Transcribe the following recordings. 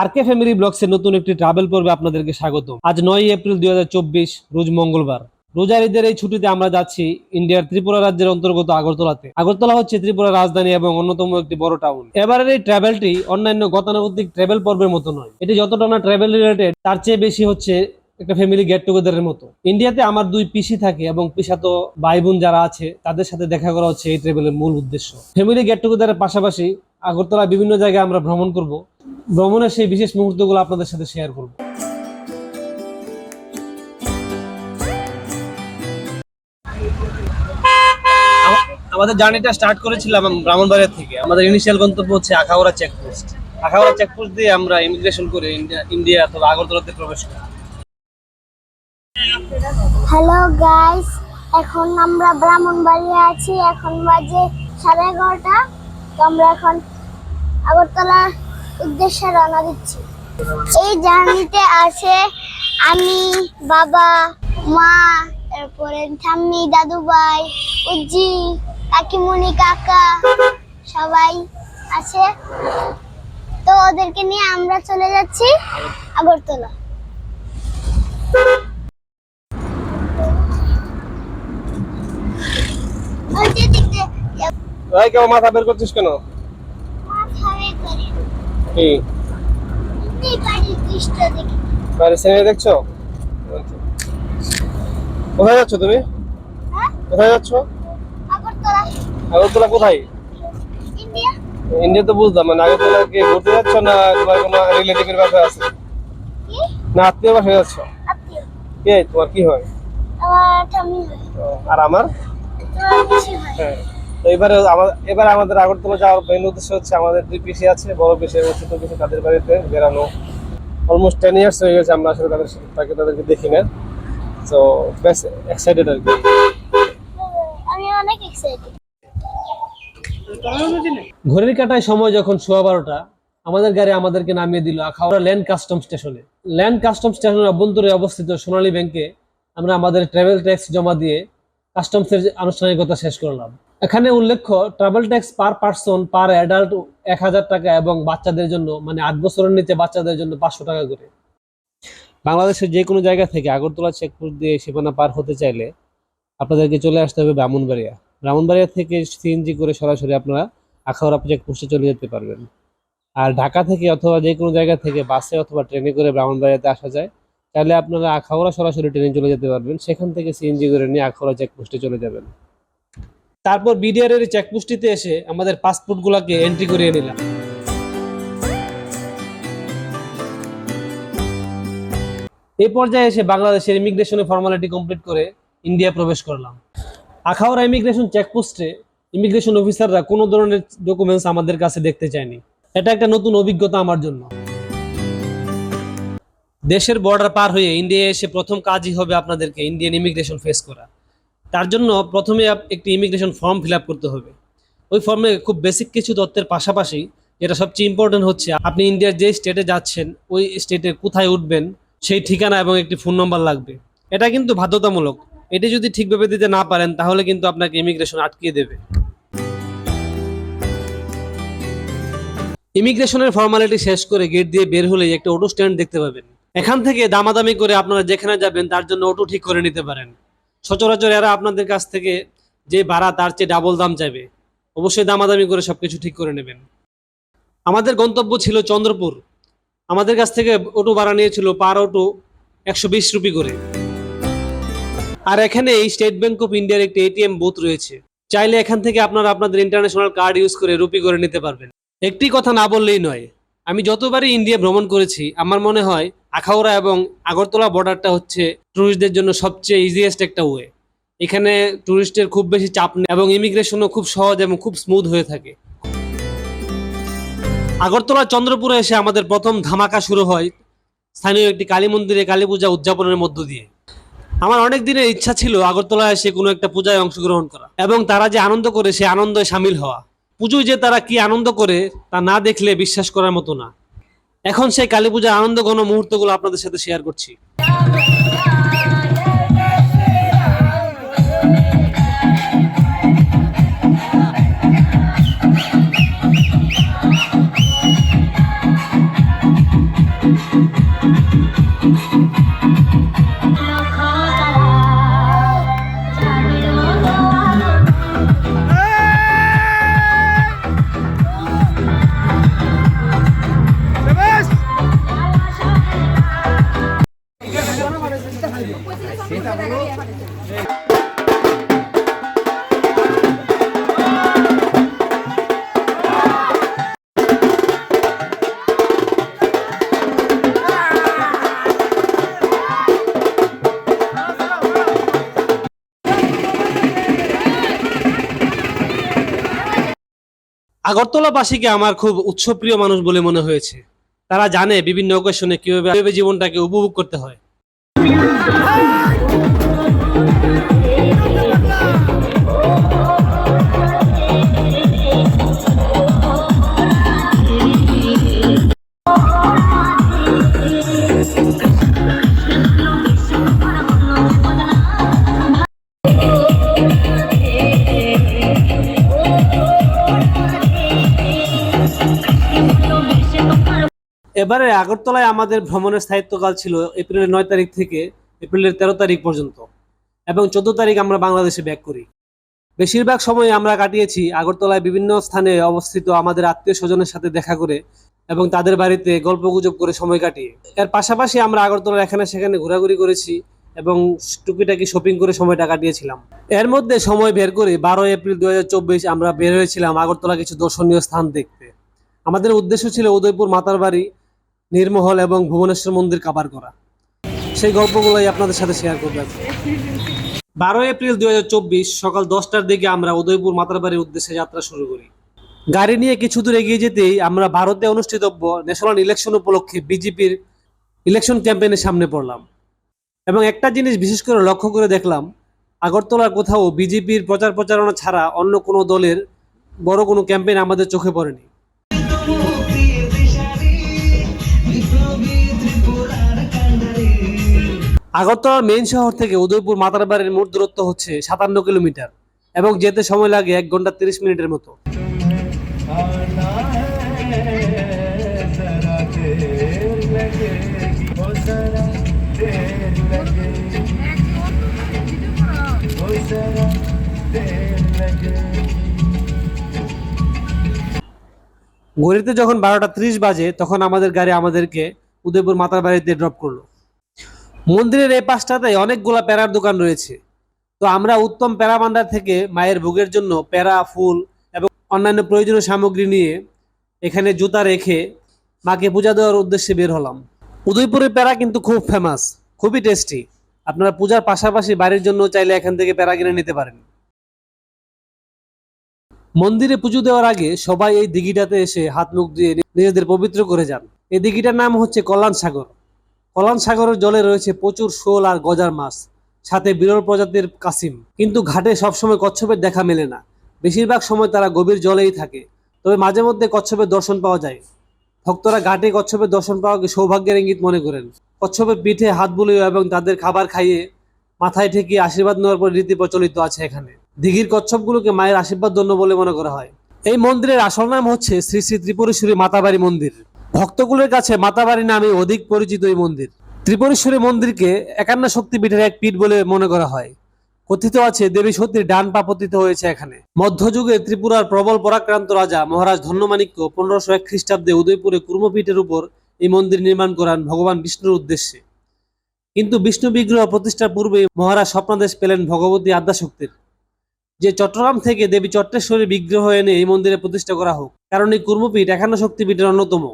আর কে family ব্লগসের নতুন একটি travel পর্বে আপনাদেরকে স্বাগত আজ নয় এপ্রিল দুই হাজার চব্বিশ, রোজ মঙ্গলবার। রোজার ঈদের এই ছুটিতে আমরা যাচ্ছি ইন্ডিয়ার ত্রিপুরা রাজ্যের অন্তর্গত আগরতলাতে। আগরতলা হচ্ছে ত্রিপুরা রাজধানী এবং অন্যতম একটি বড় টাউন এবারের এই ট্রাভেলটি অন্যান্য গতানুগতিক ট্রাভেল পর্বের মতো নয়। এটি যতটা না ট্রাভেল রিলেটেড তার চেয়ে বেশি হচ্ছে একটা ফ্যামিলি গেট টুগেদারের মতো। ইন্ডিয়াতে আমার দুই পিসি থাকে এবং পিসাতো ভাই বোন যারা আছে, তাদের সাথে দেখা করা হচ্ছে এই ট্রাভেলের মূল উদ্দেশ্য। ফ্যামিলি গেট টুগেদারের পাশাপাশি আগরতলা বিভিন্ন জায়গায় আমরা ভ্রমণ করব। ভ্রমণের সেই বিশেষ মুহূর্তগুলো আপনাদের সাথে শেয়ার করব। আমাদের জার্নিটা স্টার্ট করেছিলাম ব্রাহ্মণবাড়িয়া থেকে। আমাদের ইনিশিয়াল গন্তব্য হচ্ছে আখাউড়া চেকপোস্ট আখাউড়া চেকপোস্ট দিয়ে আমরা ইমিগ্রেশন করে ইন্ডিয়া ইন্ডিয়া অথবা আগরতলাতে প্রবেশ করি। হ্যালো গাইস এখন আমরা ব্রাহ্মণবাড়িয়া আছি। এখন বাজে সাড়ে এগারোটা। তো আমরা এখন আগরতলার উদ্দেশ্যে রওনা দিচ্ছি। এই জার্নিতে আছে আমি, বাবা, মা, তারপরে ঠাম্মি দাদু ভাই উজ্জি, কাকিমণি, কাকা, সবাই আছে। তো ওদেরকে নিয়ে আমরা চলে যাচ্ছি আগরতলা। ভাই কেমন মাথা বের করছিস কেন? কি? বাইরে সিনেমা দেখছ? কোথায় যাচ্ছ তুমি? হ্যাঁ? কোথায় যাচ্ছ? আগরতলা। কোথায়? ইন্ডিয়া। তো বুঝলাম মানে আগরতলা কি ঘুরতে যাচ্ছ না তোমার কোনো রিলেটিভের বাসায় আছে? না আত্মীয় বাসায় যাচ্ছ? কে তোমার কি হয়? আর আমার? হ্যাঁ। তো এবারে আমার- এবারে আমাদের আগরতলা যাওয়ার মেইন উদ্দেশ্য হচ্ছে আমাদের দুই পিসি আছে বড় পিসি এবং ছোট পিসি তাদের বাড়িতে বেড়ানো। অলমোস্ট টেন ইয়ার্স হয়ে গেছে আমরা আসলে তাদের সাথে- তাকে তাদেরকে দেখি না। তো বেশ এক্সাইটেড আর কি। আমি অনেক এক্সাইটেড ঘড়ির কাটায় সময় যখন সোয়া বারোটা আমাদের গাড়ি আমাদেরকে নামিয়ে দিল আখাউড়া ল্যান্ড কাস্টম স্টেশনে। ল্যান্ড কাস্টম স্টেশনের অভ্যন্তরে অবস্থিত সোনালী ব্যাংকে আমরা আমাদের ট্রাভেল ট্যাক্স জমা দিয়ে কাস্টমসের আনুষ্ঠানিকতা শেষ করলাম। এখানে উল্লেখ্য travel tax per person per adult এক হাজার টাকা এবং বাচ্চাদের জন্য মানে আট বছরের নিচে বাচ্চাদের জন্য পাঁচশো টাকা করে। বাংলাদেশের যে কোনো জায়গা থেকে আগরতলা চেকপোস্ট দিয়ে সীমানা পার হতে চাইলে আপনাদেরকে চলে আসতে হবে ব্রাহ্মণবাড়িয়া। ব্রাহ্মণবাড়িয়া থেকে সিএনজি করে সরাসরি আপনারা আখাউড়া চেকপোস্টে চলে যেতে পারবেন। আর ঢাকা থেকে অথবা যে কোনো জায়গা থেকে বাসে অথবা ট্রেনে করে ব্রাহ্মণবাড়িয়াতে আসা যায় তাহলে আপনারা আখাউড়া সরাসরি ট্রেনে চলে যেতে পারবেন। সেখান থেকে সিএনজি করে নিয়ে আখাউড়া চেকপোস্টে চলে যাবেন। তারপর বিডিআর এর চেকপোস্টটিতে এসে আমাদের পাসপোর্ট পাসপোর্টগুলোকে এন্ট্রি করিয়ে নিলাম। এই পর্যায়ে এসে বাংলাদেশের ইমিগ্রেশনের ফর্মালিটি কমপ্লিট করে ইন্ডিয়া প্রবেশ করলাম। আখাউড়া ইমিগ্রেশন চেকপোস্টে ইমিগ্রেশন অফিসাররা কোনো ধরনের ডকুমেন্টস আমাদের কাছে দেখতে চায়নি। এটা একটা নতুন অভিজ্ঞতা আমার জন্য। দেশের বর্ডার পার হয়ে ইন্ডিয়া এসে প্রথম কাজই হবে আপনাদেরকে ইন্ডিয়ান ইমিগ্রেশন ফেস করা। তার জন্য প্রথমে একটি ইমিগ্রেশন ফর্ম ফিল করতে হবে। ওই ফর্মে খুব বেসিক কিছু তথ্যের পাশাপাশি যেটা সবচেয়ে ইম্পর্টেন্ট হচ্ছে, আপনি ইন্ডিয়ার যে স্টেটে যাচ্ছেন, ওই স্টেটে কোথায় উঠবেন, সেই ঠিকানা এবং একটি ফোন নম্বর লাগবে। এটা কিন্তু বাধ্যতামূলক। এটি যদি ঠিকভাবে দিতে না পারেন, তাহলে কিন্তু আপনাকে ইমিগ্রেশন আটকিয়ে দেবে। ইমিগ্রেশনের ফর্মালিটি শেষ করে গেট দিয়ে বের হলেই একটা অটো স্ট্যান্ড দেখতে পাবেন। এখান থেকে দামাদামি করে আপনারা যেখানে যাবেন, তার জন্য অটো ঠিক করে নিতে পারেন। সচরাচর এরা আপনাদের কাছ থেকে যে ভাড়া, তার চেয়ে ডাবল দাম চাইবে। অবশ্যই দামাদামি করে সবকিছু ঠিক করে নেবেন। আমাদের গন্তব্য ছিল চন্দ্রপুর। আমাদের কাছ থেকে অটো ভাড়া নিয়েছিল পার অটো একশো বিশ রুপি করে। আর এখানে এই স্টেট ব্যাংক অফ ইন্ডিয়ার একটি এটিএম বুথ রয়েছে। চাইলে এখান থেকে আপনারা আপনাদের ইন্টারন্যাশনাল কার্ড ইউজ করে রুপি করে নিতে পারবেন। একটি কথা না বললেই নয় আমি যতবারই ইন্ডিয়া ভ্রমণ করেছি, আমার মনে হয় আখাউড়া এবং আগরতলা বর্ডারটা হচ্ছে ট্যুরিস্টদের জন্য সবচেয়ে ইজিয়েস্ট একটা ওয়ে এখানে ট্যুরিস্টের খুব বেশি চাপ নেই এবং ইমিগ্রেশনও খুব সহজ এবং খুব স্মুথ হয়ে থাকে। আগরতলা চন্দ্রপুরে এসে আমাদের প্রথম ধামাকা শুরু হয় স্থানীয় একটি কালী মন্দিরে কালী পূজা উদযাপনের মধ্য দিয়ে। আমার অনেক দিনের ইচ্ছা ছিল আগরতলায় এসে কোনো একটা পূজায় অংশগ্রহণ করা এবং তারা যে আনন্দ করে সে আনন্দে সামিল হওয়া। পুজোয় যে তারা কি আনন্দ করে, তা না দেখলে বিশ্বাস করার মতো না। এখন সেই কালী পূজার আনন্দ ঘন মুহূর্তগুলো আপনাদের সাথে শেয়ার করছি। আগরতলাবাসীকে আমার খুব উৎসপ্রিয় মানুষ বলে মনে হয়েছে। তারা জানে বিভিন্ন অকেশনে কীভাবে জীবনটাকে উপভোগ করতে হয়। এবারে আগরতলায় আমাদের ভ্রমণের স্থায়িত্বকাল ছিল এপ্রিলের নয় তারিখ থেকে এপ্রিলের তেরো তারিখ পর্যন্ত এবং চোদ্দ তারিখ আমরা বাংলাদেশে ব্যাক করি। বেশিরভাগ সময় আমরা কাটিয়েছি আগরতলায় বিভিন্ন স্থানে অবস্থিত আমাদের আত্মীয় স্বজনের সাথে দেখা করে এবং তাদের বাড়িতে গল্পগুজব করে সময় কাটিয়ে। এর পাশাপাশি আমরা আগরতলার এখানে সেখানে ঘোরাঘুরি করেছি এবং টুকিটাকি শপিং করে সময়টা কাটিয়েছিলাম। এর মধ্যে সময় বের করে বারো এপ্রিল দু হাজার চব্বিশ আমরা বের হয়েছিলাম আগরতলা কিছু দর্শনীয় স্থান দেখতে। আমাদের উদ্দেশ্য ছিল উদয়পুর মাতার বাড়ি নির্মহল এবং ভুবনেশ্বর মন্দির কাবার করা। সেই গল্পগুলোই আপনাদের সাথে শেয়ার করব এখন। বারো এপ্রিল দু হাজার চব্বিশ সকাল দশটার দিকে আমরা উদয়পুর মাতার বাড়ির উদ্দেশ্যে যাত্রা শুরু করি। গাড়ি নিয়ে কিছু দূর এগিয়ে যেতেই আমরা ভারতে অনুষ্ঠিতব্য ন্যাশনাল ইলেকশন উপলক্ষে বিজেপির ইলেকশন ক্যাম্পেইনের সামনে পড়লাম। এবং একটা জিনিস বিশেষ করে লক্ষ্য করে দেখলাম, আগরতলার কোথাও বিজেপির প্রচার প্রচারণা ছাড়া অন্য কোনো দলের বড় কোনো ক্যাম্পেইন আমাদের চোখে পড়েনি। আগরতলার মেইন শহর থেকে উদয়পুর মাতারবাড়ির মোট দূরত্ব হচ্ছে সাতান্ন কিলোমিটার এবং যেতে সময় লাগে এক ঘণ্টা তিরিশ মিনিটের মতো। ঘড়িতে যখন বারোটা ত্রিশ বাজে, তখন আমাদের গাড়ি আমাদেরকে উদয়পুর মাতার বাড়িতে ড্রপ করল। মন্দিরের এই পাশটাতে অনেকগুলা প্যারার দোকান রয়েছে। তো আমরা উত্তম প্যারা ভান্ডার থেকে মায়ের ভোগের জন্য প্যারা ফুল এবং অন্যান্য প্রয়োজনীয় সামগ্রী নিয়ে এখানে জুতা রেখে মাকে পূজা দেওয়ার উদ্দেশ্যে বের হলাম। উদয়পুরের প্যারা কিন্তু খুব ফেমাস খুবই টেস্টি আপনারা পূজার পাশাপাশি বাড়ির জন্য চাইলে এখান থেকে প্যারা কিনে নিতে পারেন। মন্দিরে পুজো দেওয়ার আগে সবাই এই দিঘিটাতে এসে হাত মুখ দিয়ে নিজেদের পবিত্র করে যান। এই দিঘিটার নাম হচ্ছে কল্যাণ সাগর। কল্যাণ সাগরের জলে রয়েছে প্রচুর শোল আর গজার মাছ, সাথে বিরল প্রজাতির কাসিম। কিন্তু ঘাটে সবসময় কচ্ছপের দেখা মেলে না। বেশিরভাগ সময় তারা গভীর জলেই থাকে। তবে মাঝে মধ্যে কচ্ছপের দর্শন পাওয়া যায়। ভক্তরা ঘাটে কচ্ছপের দর্শন পাওয়াকে সৌভাগ্যের ইঙ্গিত মনে করেন। কচ্ছপের পিঠে হাত বুলিয়ে এবং তাদের খাবার খাইয়ে মাথায় ঠেকিয়ে আশীর্বাদ নেওয়ার পর রীতি প্রচলিত আছে এখানে। দিঘির কচ্ছপগুলোকে মায়ের আশীর্বাদ ধন্য বলে মনে করা হয়। এই মন্দিরের আসল নাম হচ্ছে শ্রী শ্রী ত্রিপুরেশ্বরী মাতাবাড়ি মন্দির। ভক্তকুলের কাছে মাতাবাড়ি নামে অধিক পরিচিত এই মন্দির। ত্রিপুরেশ্বরী মন্দিরকে একান্ন শক্তিপীঠের এক পীঠ বলে মনে করা হয়। কথিত আছে, দেবী সতীর ডান পা পতিত হয়েছে এখানে। মধ্যযুগে ত্রিপুরার প্রবল পরাক্রান্ত রাজা মহারাজ ধন্যমাণিক্য পনেরোশো এক খ্রিস্টাব্দে উদয়পুরে কুর্মপীঠের উপর এই মন্দির নির্মাণ করান ভগবান বিষ্ণুর উদ্দেশ্যে। কিন্তু বিষ্ণু বিগ্রহ প্রতিষ্ঠার পূর্বে মহারাজ স্বপ্নাদেশ পেলেন ভগবতী আদ্যাশক্তির। যে চট্টগ্রাম থেকে দেবী চট্টেশ্বরী বিগ্রহ এনে এই মন্দিরে প্রতিষ্ঠা করা হোক, কারণ এই কুর্মপীঠ একান্ন শক্তিপীঠের অন্যতম।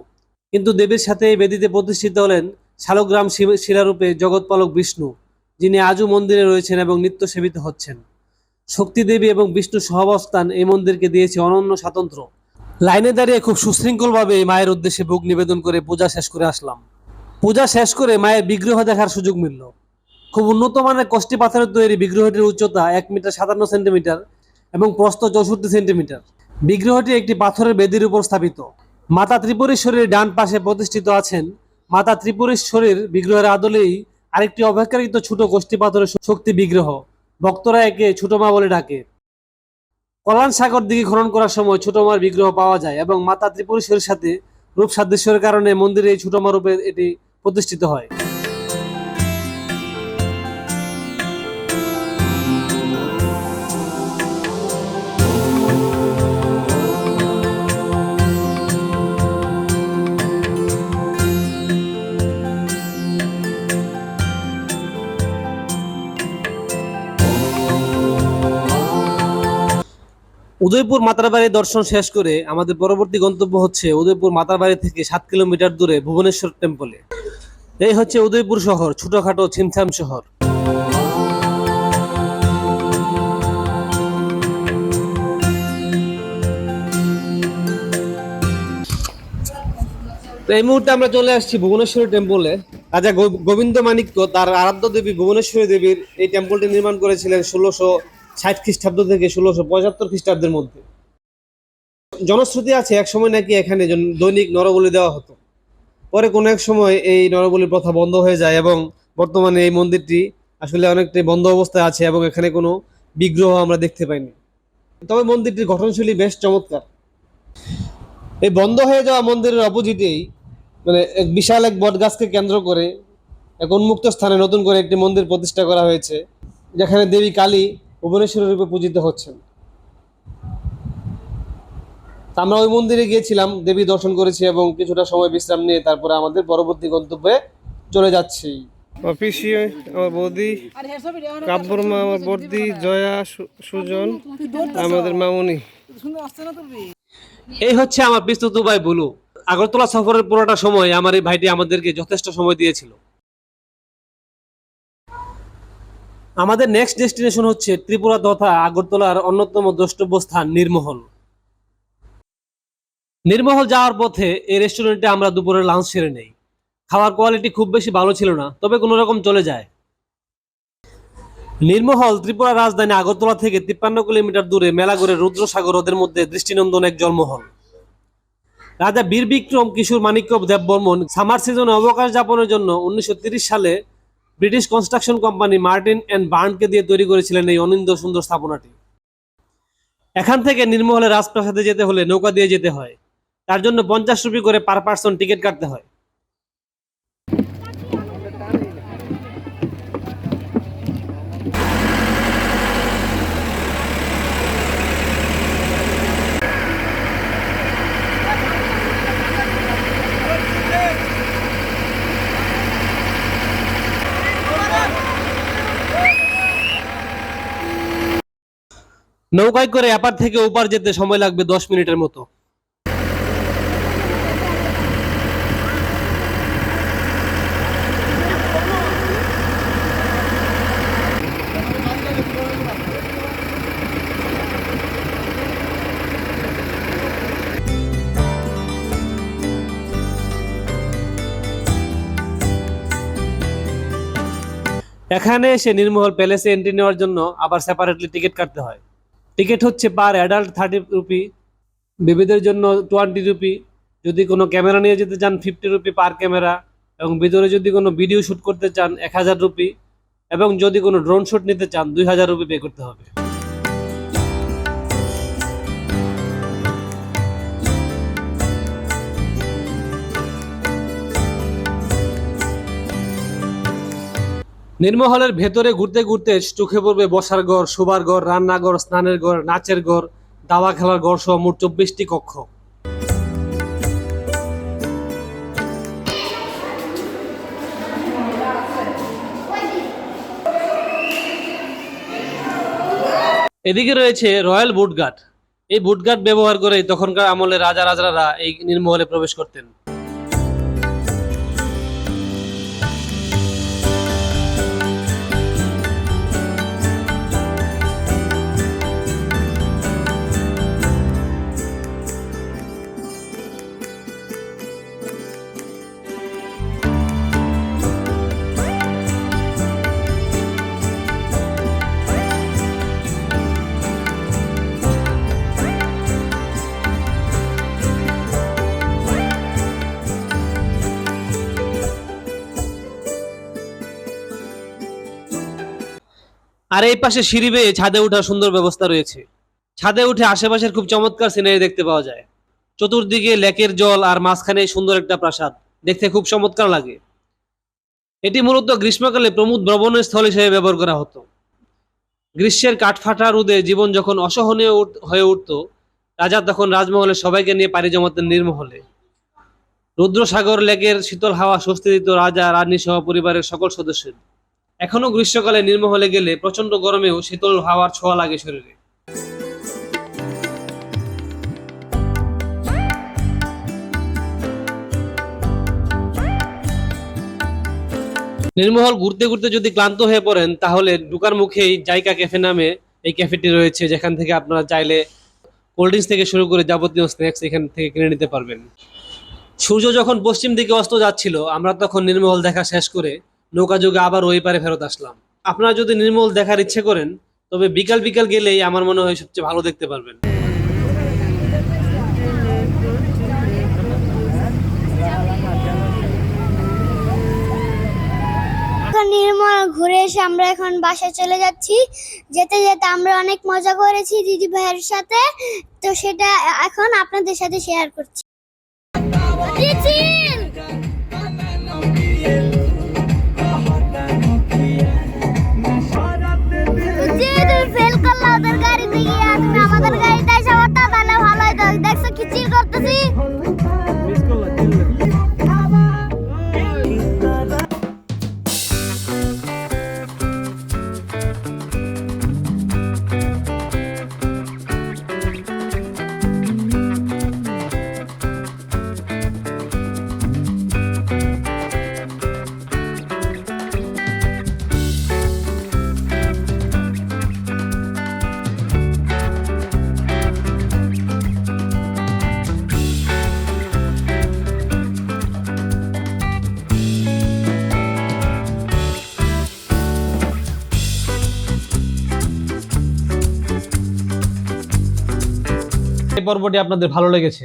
কিন্তু দেবীর সাথে বেদিতে প্রতিষ্ঠিত হলেন শালগ্রাম শিলারূপে জগৎপালক বিষ্ণু, যিনি আজও মন্দিরে রয়েছেন এবং নিত্য সেবিত হচ্ছেন। শক্তি দেবী এবং বিষ্ণু সহাবস্থান এই মন্দিরকে দিয়েছে অনন্য স্বাতন্ত্র্য। লাইনে দাঁড়িয়ে খুব সুশৃঙ্খলভাবে এই মায়ের উদ্দেশ্যে ভোগ নিবেদন করে পূজা শেষ করে আসলাম। পূজা শেষ করে মায়ের বিগ্রহ দেখার সুযোগ মিলল। খুব উন্নত মানের কষ্টি পাথরের তৈরি বিগ্রহটির উচ্চতা এক মিটার সাতান্ন সেন্টিমিটার এবং প্রস্থ চৌষট্টি সেন্টিমিটার। বিগ্রহটি একটি পাথরের বেদির উপর স্থাপিত। মাতা ত্রিপুরেশ্বরীর ডান পাশে প্রতিষ্ঠিত আছেন মাতা ত্রিপুরেশ্বরীর বিগ্রহের আদলেই আরেকটি অপেক্ষাকৃত ছোট গোষ্ঠী পাথরের শক্তি বিগ্রহ। ভক্তরা একে ছোট মা বলে ডাকে। কল্যাণ সাগর দিকে খনন করার সময় ছোট মার বিগ্রহ পাওয়া যায় এবং মাতা ত্রিপুরেশ্বরীর সাথে রূপ সাদৃশ্যের কারণে মন্দিরে এই ছোট মা রূপে এটি প্রতিষ্ঠিত হয়। উদয়পুর মাতারবাড়ি দর্শন শেষ করে আমাদের পরবর্তী গন্তব্য হচ্ছে উদয়পুর মাতারবাড়ি থেকে সাত কিলোমিটার দূরে ভুবনেশ্বর টেম্পলে এই হচ্ছে উদয়পুর শহর, ছোটখাটো ছিমছাম শহর। তো এই মুহূর্তে আমরা চলে আসছি ভুবনেশ্বরী টেম্পলে রাজা গোবিন্দ মাণিক্য তার আরাধ্য দেবী ভুবনেশ্বরী দেবীর এই টেম্পলটি নির্মাণ করেছিলেন ষোলোশো ষাট খ্রিস্টাব্দ থেকে ষোলোশো পঁচাত্তর খ্রিস্টাব্দের মধ্যে। জনশ্রুতি আছে, এক সময় নাকি এখানে দৈনিক নরবলি দেওয়া হতো। পরে কোনো এক সময় এই নরবলির প্রথা বন্ধ হয়ে যায় এবং বর্তমানে এই মন্দিরটি আসলে অনেকটাই বন্ধ অবস্থায় আছে এবং এখানে কোনো বিগ্রহ আমরা দেখতে পাইনি। তবে মন্দিরটির গঠনশৈলী বেশ চমৎকার। এই বন্ধ হয়ে যাওয়া মন্দিরের অপোজিটেই মানে এক বিশাল এক বটগাছকে কেন্দ্র করে এক উন্মুক্ত স্থানে নতুন করে একটি মন্দির প্রতিষ্ঠা করা হয়েছে, যেখানে দেবী কালী ভুবনেশ্বরী রূপে পূজিত হচ্ছেন। তা আমরা ওই মন্দিরে গিয়েছিলাম দেবী দর্শন করেছি এবং কিছুটা সময় বিশ্রাম নিয়ে তারপরে আমাদের পরবর্তী গন্তব্যে চলে যাচ্ছি। অফিসি আমার বৌদি কাব্যরমা আমার বর্দি জয়া সুজন আমাদের মামুনি। এই হচ্ছে আমার পিস্তুতু ভাই বুলু। আগরতলা সফরের পুরোটা সময় আমার এই ভাইটি আমাদেরকে যথেষ্ট সময় দিয়েছিল। আমাদের নেক্সট ডেস্টিনেশন হচ্ছে ত্রিপুরা তথা আগরতলার অন্যতম দ্রষ্টব্য স্থান নির্মহল। নির্মহল যাওয়ার পথে এই রেস্টুরেন্টে আমরা দুপুরে লাঞ্চ সেরে নেই। খাওয়ার কোয়ালিটি খুব বেশি ভালো ছিল না, তবে কোনো রকম চলে যায়। নির্মহল ত্রিপুরা রাজধানী আগরতলা থেকে তিপ্পান্ন কিলোমিটার দূরে মেলাগড়ে রুদ্রসাগর ওদের মধ্যে দৃষ্টিনন্দন এক জন্মহল রাজা বীর বিক্রম কিশোর মাণিক্য দেব বর্মন সামার সিজনে অবকাশ যাপনের জন্য উনিশশো সালে British construction company Martin and বার্নকে দিয়ে তৈরি করেছিলেন এই অনিন্দ সুন্দর স্থাপনাটি। এখান থেকে নির্মহলে রাজপ্রাসাদে যেতে হলে নৌকা দিয়ে যেতে হয়। তার জন্য পঞ্চাশ রুপি করে পার পার্সন টিকিট কাটতে হয়। নৌকায় করে এপার থেকে ওপার যেতে সময় লাগবে দশ মিনিটের মতো। এখানে এসে নির্মহল প্যালেসে এন্ট্রি নেওয়ার জন্য আবার সেপারেটলি টিকিট কাটতে হয়। টিকিট হচ্ছে পার অ্যাডাল্ট থার্টি রুপি, বেবিদের জন্য টোয়েন্টি রুপি, যদি কোনো ক্যামেরা নিয়ে যেতে চান ফিফটি রুপি পার ক্যামেরা, এবং ভিতরে যদি কোনো ভিডিও শ্যুট করতে চান এক হাজার রুপি, এবং যদি কোনো ড্রোন শ্যুট নিতে চান দুই হাজার রুপি পে করতে হবে। নির্মহলের ভেতরে ঘুরতে ঘুরতে চোখে পড়বে বসার ঘর, শোবার ঘর রান্নাঘর স্নানের ঘর, নাচের ঘর, দাবা খেলার ঘর সহ মোট চব্বিশটি কক্ষ। এদিকে রয়েছে রয়্যাল বুটঘাট। এই বুটঘাট ব্যবহার করে তখনকার আমলে রাজা রাজারা এই নির্মহলে প্রবেশ করতেন। আর এই পাশে সিঁড়ি বেয়ে ছাদে ওঠার সুন্দর ব্যবস্থা রয়েছে। ছাদে উঠে আশেপাশের খুব চমৎকার সিনারি দেখতে পাওয়া যায়। চতুর্দিকে লেকের জল আর মাঝখানে সুন্দর একটা প্রাসাদ। দেখতে খুব চমৎকার লাগে। এটি মূলত গ্রীষ্মকালে প্রমুদ ভ্রমণের স্থল হিসেবে ব্যবহার করা হতো। গ্রীষ্মের কাঠফাটা রোদে জীবন যখন অসহনীয় হয়ে উঠত, রাজা তখন রাজমহলে সবাইকে নিয়ে পাড়ি জমাতেন নির্মহলে। রুদ্রসাগর লেকের শীতল হাওয়া স্বস্তি দিত রাজা রানী সহ পরিবারের সকল সদস্যদের এখনও গ্রীষ্মকালে নির্মহলে গেলে প্রচণ্ড গরমেও শীতল হাওয়ার ছোঁয়া লাগে শরীরে। নির্মহল ঘুরতে ঘুরতে যদি ক্লান্ত হয়ে পড়েন, তাহলে ঢুকার মুখেই জাইকা ক্যাফে নামে এই ক্যাফেটি রয়েছে, যেখান থেকে আপনারা চাইলে কোল্ড ড্রিঙ্কস থেকে শুরু করে যাবতীয় স্ন্যাক্স এখান থেকে কিনে নিতে পারবেন। সূর্য যখন পশ্চিম দিকে অস্ত যাচ্ছিল, আমরা তখন নির্মহল দেখা শেষ করে নৌকা যুগে আবার ওই পারে ফেরত আসলাম। আপনারা যদি নির্মল দেখার ইচ্ছে করেন, তবে বিকাল বিকাল গেলেই আমার মনে হয় সবচেয়ে ভালো দেখতে পারবেন। নির্মল ঘুরে এসে আমরা এখন বাসায় চলে যাচ্ছি। যেতে যেতে আমরা অনেক মজা করেছি দিদি ভাইয়ের সাথে। তো সেটা এখন আপনাদের সাথে শেয়ার করছি। ফেল করলা ওদের গাড়িতে গিয়ে তুমি আমাদের গাড়িতে পর্বটি আপনাদের ভালো লেগেছে।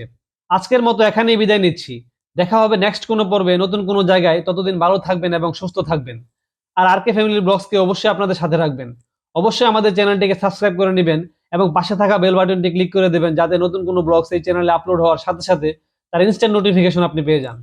আজকের মতো এখানেই বিদায় নিচ্ছি। দেখা হবে নেক্সট কোনো পর্বে, নতুন কোনো জায়গায়। ততদিন ভালো থাকবেন এবং সুস্থ থাকবেন। আর আর কে ফ্যামিলি ব্লগসকে অবশ্যই আপনাদের সাথে রাখবেন। অবশ্যই আমাদের চ্যানেলটিকে সাবস্ক্রাইব করে নেবেন এবং পাশে থাকা বেল বাটনটি ক্লিক করে দেবেন যাতে নতুন কোনো ব্লগস এই চ্যানেলে আপলোড হওয়ার সাথে সাথে তার ইনস্ট্যান্ট নোটিফিকেশন আপনি পেয়ে যান।